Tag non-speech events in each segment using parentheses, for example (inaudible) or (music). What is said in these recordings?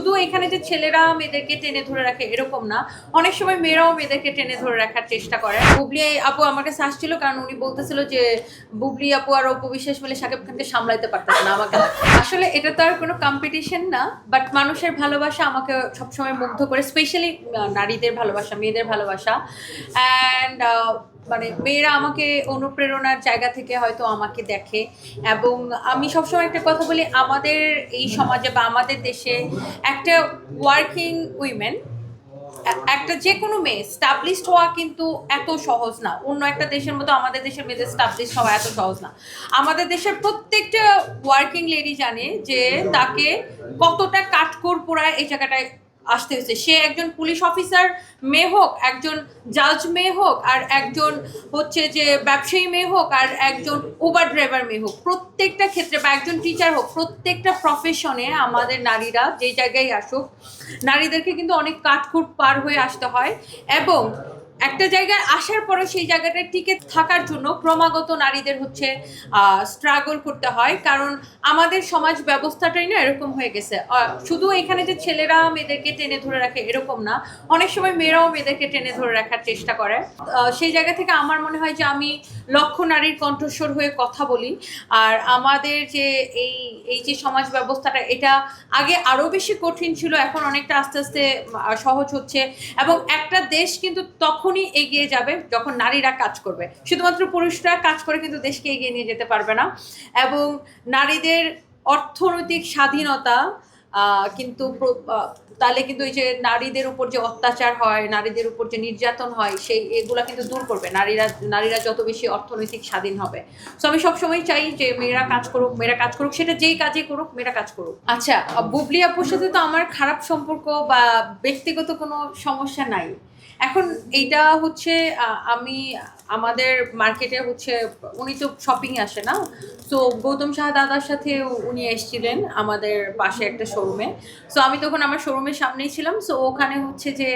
শুধু এখানে যে ছেলেরা মেয়েদেরকে টেনে ধরে রাখে এরকম না। অনেক সময় মেয়েরাও মেয়েদেরকে টেনে ধরে রাখার চেষ্টা করে। বুবলি আপু আমার কাছে আসছিল কারণ উনি বলতেছিল যে, বুবলি আপু আর অপু বিশ্বাস মিলে সাকিব খানকে সামলাইতে পারতেছে না আমাকে। আসলে এটা তো আর কোনো কম্পিটিশন না বাট মানুষের ভালোবাসা আমাকে সবসময় মুগ্ধ করে স্পেশালি নারীদের ভালোবাসা, মেয়েদের ভালোবাসা। অ্যান্ড মানে মেয়েরা আমাকে অনুপ্রেরণার জায়গা থেকে হয়তো আমাকে দেখে এবং আমি সবসময় একটা কথা বলি, আমাদের এই সমাজে বা আমাদের দেশে একটা ওয়ার্কিং উইমেন একটা যে কোনো মেয়ে স্টাবলিশড হওয়া কিন্তু এত সহজ না। অন্য একটা দেশের মতো আমাদের দেশের মেয়েদের স্টাবলিশড হওয়া এত সহজ না। আমাদের দেশের প্রত্যেকটা ওয়ার্কিং লেডি জানে যে তাকে কতটা কাঠকোর পোড়ায় এই জায়গাটায় আসতে হয়েছে। সে একজন পুলিশ অফিসার মেয়ে হোক, একজন জাজ মেয়ে হোক, আর একজন হচ্ছে যে ব্যবসায়ী মেয়ে হোক, আর একজন উবার ড্রাইভার মেয়ে হোক, প্রত্যেকটা ক্ষেত্রে বা একজন টিচার হোক, প্রত্যেকটা প্রফেশনে আমাদের নারীরা যে জায়গায় আসুক, নারীদেরকে কিন্তু অনেক কাঠখুট পার হয়ে আসতে হয় এবং একটা জায়গায় আসার পরে সেই জায়গাটায় টিকে থাকার জন্য ক্রমাগত নারীদের হচ্ছে স্ট্রাগল করতে হয়। কারণ আমাদের সমাজ ব্যবস্থাটাই না এরকম হয়ে গেছে। শুধু এখানে যে ছেলেরা মেয়েদেরকে টেনে ধরে রাখে এরকম না। অনেক সময় মেয়েরাও মেয়েদেরকে টেনে ধরে রাখার চেষ্টা করে। সেই জায়গা থেকে আমার মনে হয় যে আমি লক্ষ নারীর কণ্ঠস্বর হয়ে কথা বলি। আর আমাদের যে এই এই যে সমাজ ব্যবস্থাটা, এটা আগে আরও বেশি কঠিন ছিল, এখন অনেকটা আস্তে আস্তে সহজ হচ্ছে। এবং একটা দেশ কিন্তু তখনই এগিয়ে যাবে যখন নারীরা কাজ করবে। শুধুমাত্র পুরুষরা কাজ করে কিন্তু দেশকে এগিয়ে নিয়ে যেতে পারবে না। এবং নারীদের অর্থনৈতিক স্বাধীনতা কিন্তু তাহলে কিন্তু এই যে নারীদের উপর যে অত্যাচার হয়, নারীদের উপর যে নির্যাতন হয়, সেই এগুলা কিন্তু দূর করবে। নারীরা নারীরা যত বেশি অর্থনৈতিক স্বাধীন হবে। সো আমি সবসময় চাই যে মেয়েরা কাজ করুক, মেয়েরা কাজ করুক, সেটা যেই কাজে করুক, মেয়েরা কাজ করুক। আচ্ছা বুবলি আপুর সাথে তো আমার খারাপ সম্পর্ক বা ব্যক্তিগত কোনো সমস্যা নাই। এখন এইটা হচ্ছে আমি আমাদের মার্কেটে হচ্ছে, উনি তো শপিং আসে না। তো গৌতম শাহ দাদার সাথে উনি এসেছিলেন আমাদের পাশে একটা শোরুমে সো আমি তখন আমার শোরুমের সামনেই ছিলাম। সো ওখানে হচ্ছে যে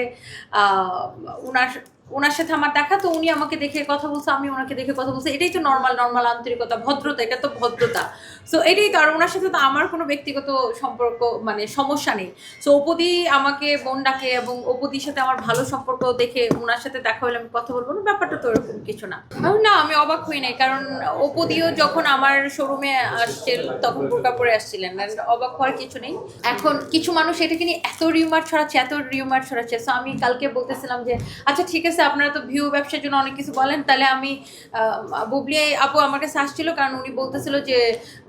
ওনার ওনার সাথে আমার দেখা, তো উনি আমাকে দেখে কথা বলছে, আমি ওনাকে দেখে কথা বলছি। এটাই তো নর্মাল নর্মাল আন্তরিকতা, ভদ্রতা, এটা তো ভদ্রতা। সো এটাই তো আর ওনার সাথে তো আমার কোনো ব্যক্তিগত সম্পর্ক মানে সমস্যা নেই। সো ওপদি আমাকে বোন ডাকে এবং ওপদির সাথে আমার ভালো সম্পর্ক দেখে ওনার সাথে দেখা হলে আমি কথা বলব না, ব্যাপারটা তো ওরকম কিছু না। না, আমি অবাক হই নাই, কারণ ওপদিও যখন আমার শোরুমে আসছিল, তখন বোরকা পরে আসছিলেন অবাক হওয়ার কিছু নেই। এখন কিছু মানুষ এটাকে নিয়ে এত রিউমার ছড়াচ্ছে, এত রিউমার ছড়াচ্ছে। সো আমি কালকে বলতেছিলাম যে আচ্ছা ঠিক আছে আপনারা তো ভিউ ব্যবসার জন্য অনেক কিছু বলেন। তাহলে আমি বুবলি আপু আমার কাছে আসছিল, কারণ উনি বলতেছিল যে,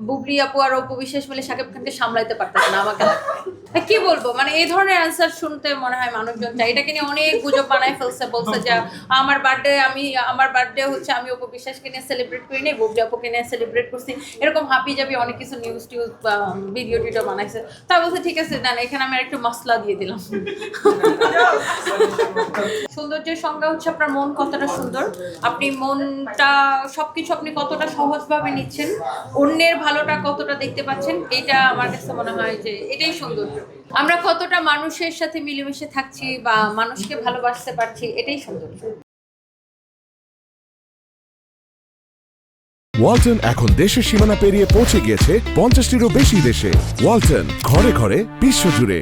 বুবলি আপু আর অপু বিশ্বাস মিলে সাকিব খানকে সামলাইতে পারতেন না, আমাকে কি বলব? মানে এই ধরনের অ্যান্সার শুনতে মনে হয় মানুষজন চাই এটাকে নিয়ে অনেক গুজব বানায় ফেলছে, বলছে যে, আমার বার্থডে আমি, আমার বার্থডে হচ্ছে, আমি অপু বিশ্বাসকে নিয়ে সেলিব্রেট করি নি বুবলি আপুকে নিয়ে সেলিব্রেট করছি। এরকম হাপি যাবি অনেক কিছু নিউজ টিউজ ভিডিও টিডিও বানাইছে। তা বলছে, ঠিক আছে না এখানে আমি আর একটু মশলা দিয়ে দিলাম। (laughs) সৌন্দর্যের সংজ্ঞা হচ্ছে আপনার মন কতটা সুন্দর। আপনি মনটা, সবকিছু আপনি কতটা সহজভাবে নিচ্ছেন, অন্যের ভালোটা কতটা দেখতে পাচ্ছেন এটা আমার কাছে মনে হয় যে এটাই সৌন্দর্য। আমরা কতটা মানুষের সাথে মিলেমিশে থাকছি বা মানুষকে ভালোবাসতে পারছি, এটাই সৌন্দর্য। ওয়ালটন এখন দেশের সীমানা পেরিয়ে পৌঁছে গিয়েছে পঞ্চাশটিরও বেশি দেশে। ওয়ালটন, ঘরে ঘরে, বিশ্বজুড়ে।